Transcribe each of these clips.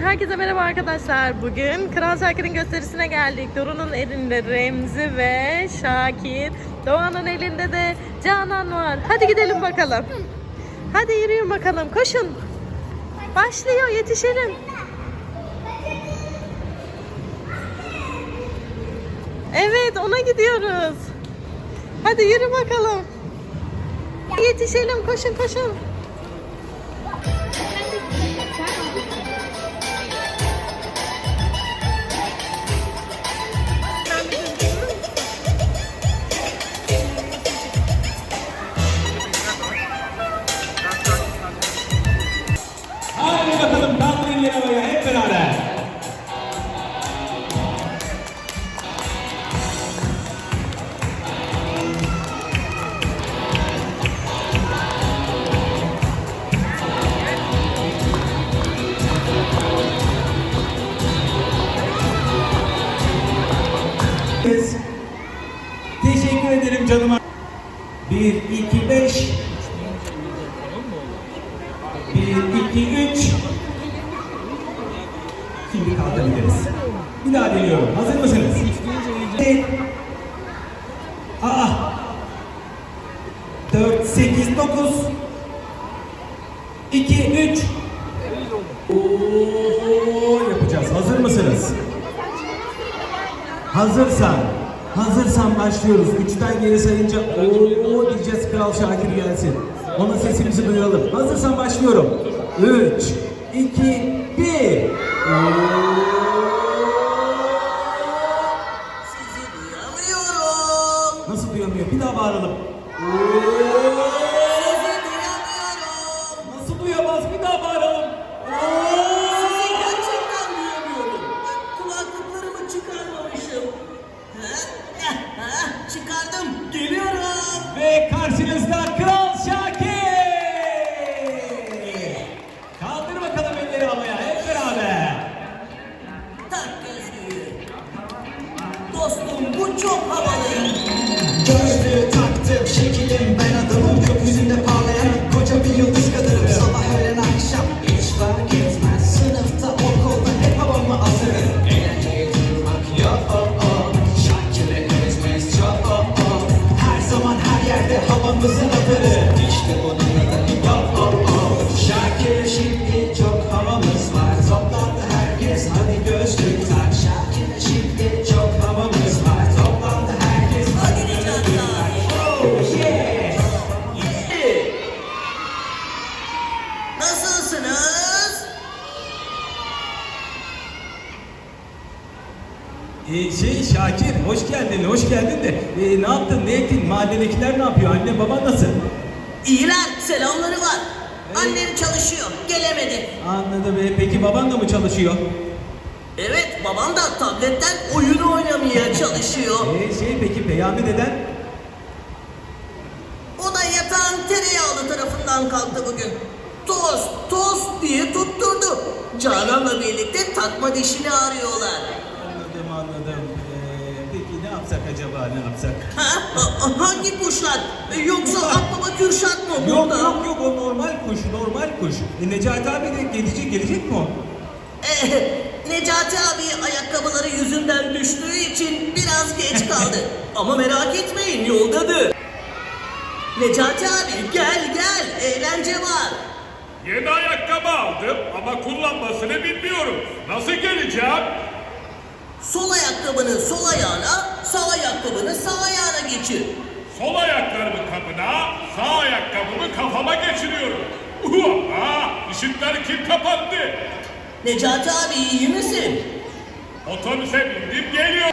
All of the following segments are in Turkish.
herkese merhaba arkadaşlar. Bugün Kral Şakir'in gösterisine geldik. Doruk'un elinde Remzi ve Şakir. Doğan'ın elinde de Canan var. Hadi gidelim bakalım. Hadi yürüyün bakalım. Koşun. Başlıyor. Yetişelim. Evet ona gidiyoruz. Hadi yürü bakalım. Yetişelim. Koşun koşun. Teşekkür ederim canıma. 1, 2, 5. 1, 2, 3. Şimdi kaldırabiliriz. Bir daha deniyorum. Hazır mısınız? Aa. 4, 8, 9. 2, 3. Oo, yapacağız. Hazır mısınız? Hazırsan, hazırsan başlıyoruz. Üçten geri sayınca ooo diyeceğiz Kral Şakir gelsin. Onun sesimizi duyalım. Hazırsan başlıyorum. Üç, iki, bir. Sizi Ee, şey Şakir hoş geldin hoş geldin de ee, ne yaptın ne ettin mahalledekiler ne yapıyor anne baban nasıl? İyiler. Selamları var. Annem çalışıyor. Gelemedi. Anladım be peki baban da mı çalışıyor? Evet babam da tabletten oyun oynamaya çalışıyor. Ee, şey peki Peyami deden? O da yatağın tereyağlı tarafından kalktı bugün. Toz, toz diye tutturdu. Canan'la birlikte takma dişini arıyorlar. Anladım anladım. Ee, peki ne yapsak acaba ne yapsak? Ha? Ha- Hangi kuşlar? E, Yoksa Akbaba Kürşat mı Yok burada? yok yok o normal kuş normal kuş. E, Necati abi de gelecek gelecek mi o? Eh, Necati abi ayakkabıları yüzünden düştüğü için biraz geç kaldı. Ama merak etmeyin yoldadır. Necati abi gel gel eğlence var. Yeni ayakkabı aldım ama kullanmasını bilmiyorum. Nasıl geleceğim? Sol ayakkabını sol ayağına, sağ ayakkabını sağ ayağına geçir. Sol ayaklarımı kapına, sağ ayakkabımı kafama geçiriyorum. Uha! Işıklar kim kapattı? Necati abi iyi misin? Otobüse bindim geliyor.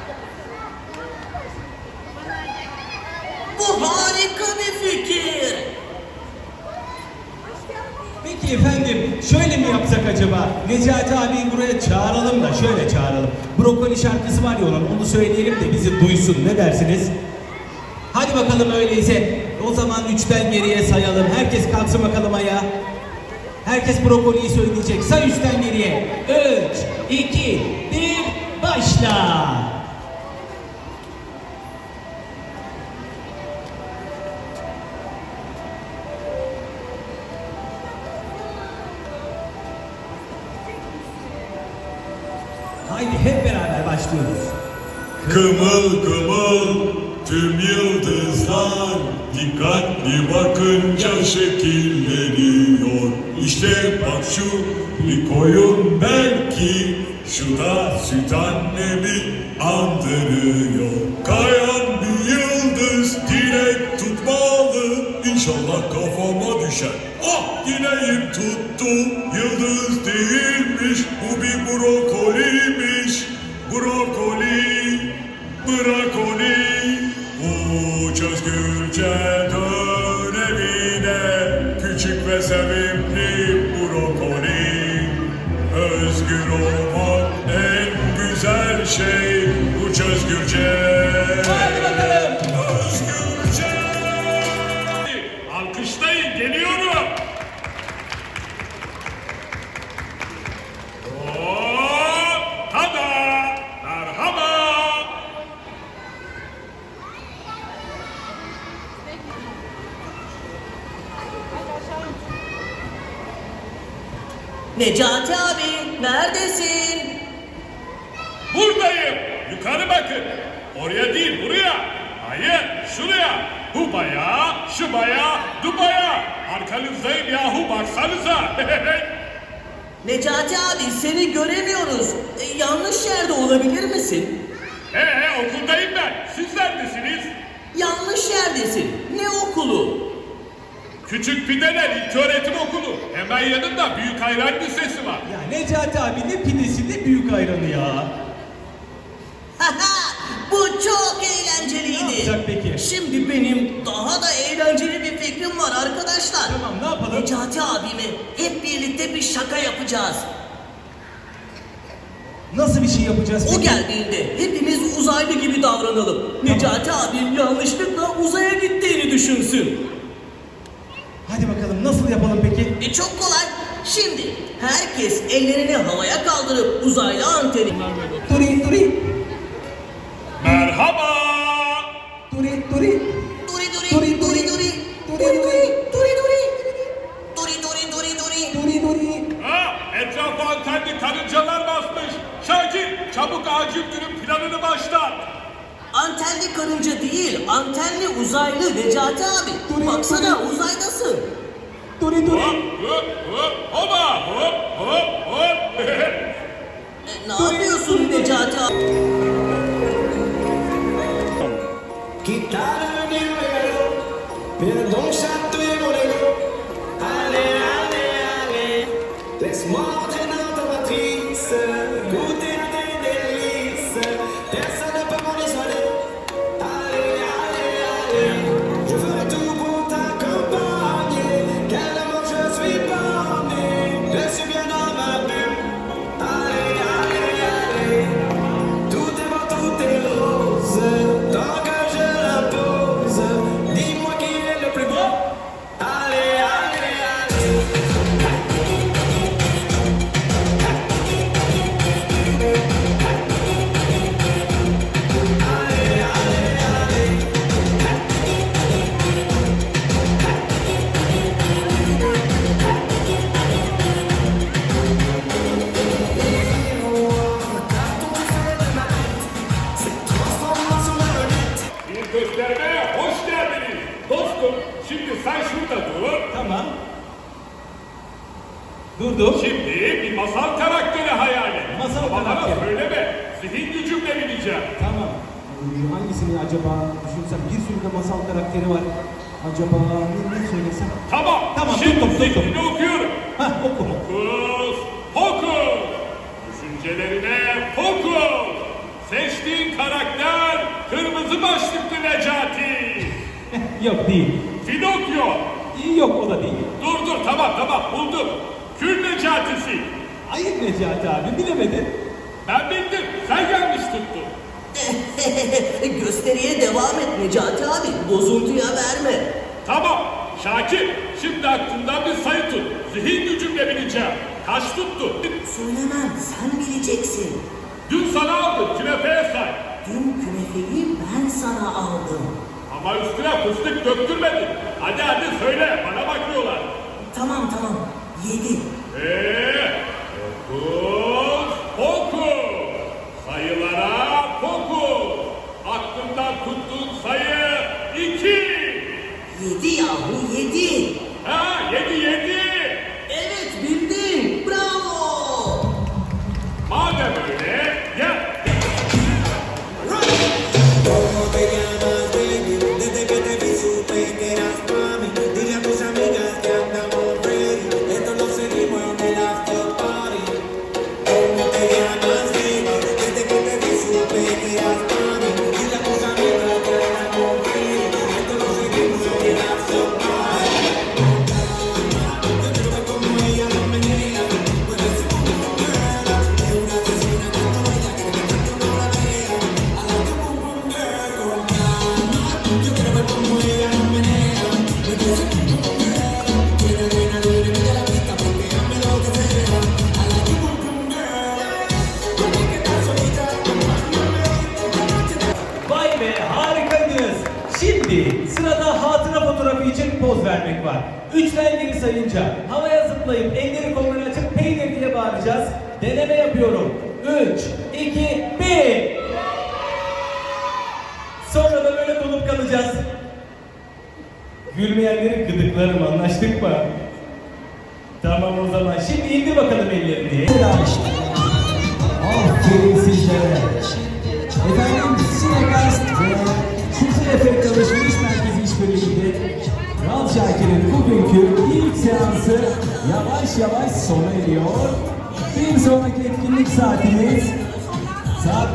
Bu harika bir fikir. Peki efendim şöyle mi yapsak acaba? Necati abiyi buraya çağıralım da şöyle çağıralım. Brokoli şarkısı var ya onun onu söyleyelim de bizi duysun ne dersiniz? Hadi bakalım öyleyse. O zaman üçten geriye sayalım. Herkes kalksın bakalım ayağa. Herkes brokoliyi söyleyecek. Say üçten geriye. Üç, iki, bir, başla. Kımıl kımıl tüm yıldızlar Dikkatli bakınca şekilleniyor. İşte bak şu bir koyun belki Şu da süt annemi andırıyor. Kayan bir yıldız direk tutmalı İnşallah kafama düşer. Ah dileğim tuttu Yıldız değilmiş bu bir brokoliymiş Brokoli, brokoli Uç özgürce dön evine. Küçük ve sevimli brokoli Özgür olmak en güzel şey. Uç özgürce Necati abi neredesin? Buradayım. Yukarı bakın. Oraya değil buraya. Hayır şuraya. Bu baya, şu baya, du baya. Arkanızdayım yahu baksanıza. Necati abi seni göremiyoruz. E, yanlış yerde olabilir misin? Ee okuldayım ben. Siz neredesiniz? Yanlış yerdesin. Ne okulu? Küçük Pideler İlköğretim Okulu. Hemen yanında Büyük Hayran Lisesi var. Ya Necati abi ne pidesi ne büyük ayranı ya. Haha, Bu çok Ne eğlenceliydi. yapacak peki? Şimdi benim daha da eğlenceli bir fikrim var arkadaşlar. Tamam ne yapalım? Necati abime hep birlikte bir şaka yapacağız. Nasıl bir şey yapacağız O peki? geldiğinde hepimiz uzaylı gibi davranalım. Necati abim yanlışlıkla uzaya gittiğini düşünsün. Hadi bakalım nasıl yapalım peki? E çok kolay. Şimdi herkes ellerini havaya kaldırıp uzaylı anteni... Turi turi. Merhaba. Turi turi. Turi turi turi turi turi. Turi turi turi turi. Turi turi turi turi. Turi turi. Ha, etrafa antenli karıncalar basmış. Şakir çabuk acil günün planını başlat. Antenli karınca değil, antenli uzaylı Necati abi. Duri, Baksana uzaydasın. Duri duri. Hop hop hop hoba hop hop hop. E, ne yapıyorsun Necati abi? Quittare il regalo per Don Santo e Volego. Allez, allez, allez, laisse-moi entrer Durdum. Şimdi bir masal karakteri hayal et. Masal bana karakteri. söyleme. Zihin gücümle bileceğim. Tamam. Ee, Hangisini acaba düşünsem bir sürü de masal karakteri var. Acaba ne, ne söylesem? Tamam. Tamam, Şimdi tuttum, tuttum. zihnini okuyorum. Hah oku. Fokus, fokus. Düşüncelerine fokus. Seçtiğin karakter kırmızı başlıklı Necati. Yok değil. Pinokyo. Yok o da değil. Dur dur tamam tamam buldum. Kül Necati'si. Hayır Necati abi bilemedin. Ben bildim. Sen yanlış tuttun. Gösteriye devam et Necati abi. Bozuntuya verme. Tamam. Şakir. Şimdi aklından bir sayı tut. Zihin gücümle bileceğim. Kaç tuttu? Söylemem sen bileceksin. Dün sana aldım. Künefeye say. Dün künefeyi ben sana aldım. Ama üstüne fıstık döktürmedin. Hadi hadi söyle. Bana bakıyorlar. Tamam tamam. Yedi. Ve dokuz, fokus. Sayılara fokus. Aklımdan tuttuğun sayı iki. Yedi yahu yedi. Ha! Vay be harikaydınız. Şimdi sırada hatıra fotoğrafı için poz vermek var. Üçten geri sayınca havaya zıplayıp elleri kolları açıp peynir diye bağıracağız. Deneme yapıyorum. 3, 2, 1. Sonra da böyle donup kalacağız. Gülmeyenleri gıdıklarım anlaştık mı? Tamam o zaman. Şimdi indir bakalım ellerini. Aferin sizlere. Efendim Sinekast ve Süper Efekt Alışveriş Merkezi işbirliğinde Kral Şakir'in bugünkü ilk seansı yavaş yavaş sona eriyor. Bir sonraki etkinlik saatimiz saat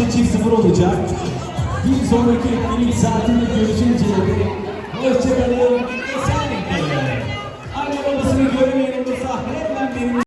16.00 olacak. Bir sonraki etkinlik saatinde görüşünceye dek hoşçakalın, esen kalın. Anne babasını görmeyenin misafir etmem benim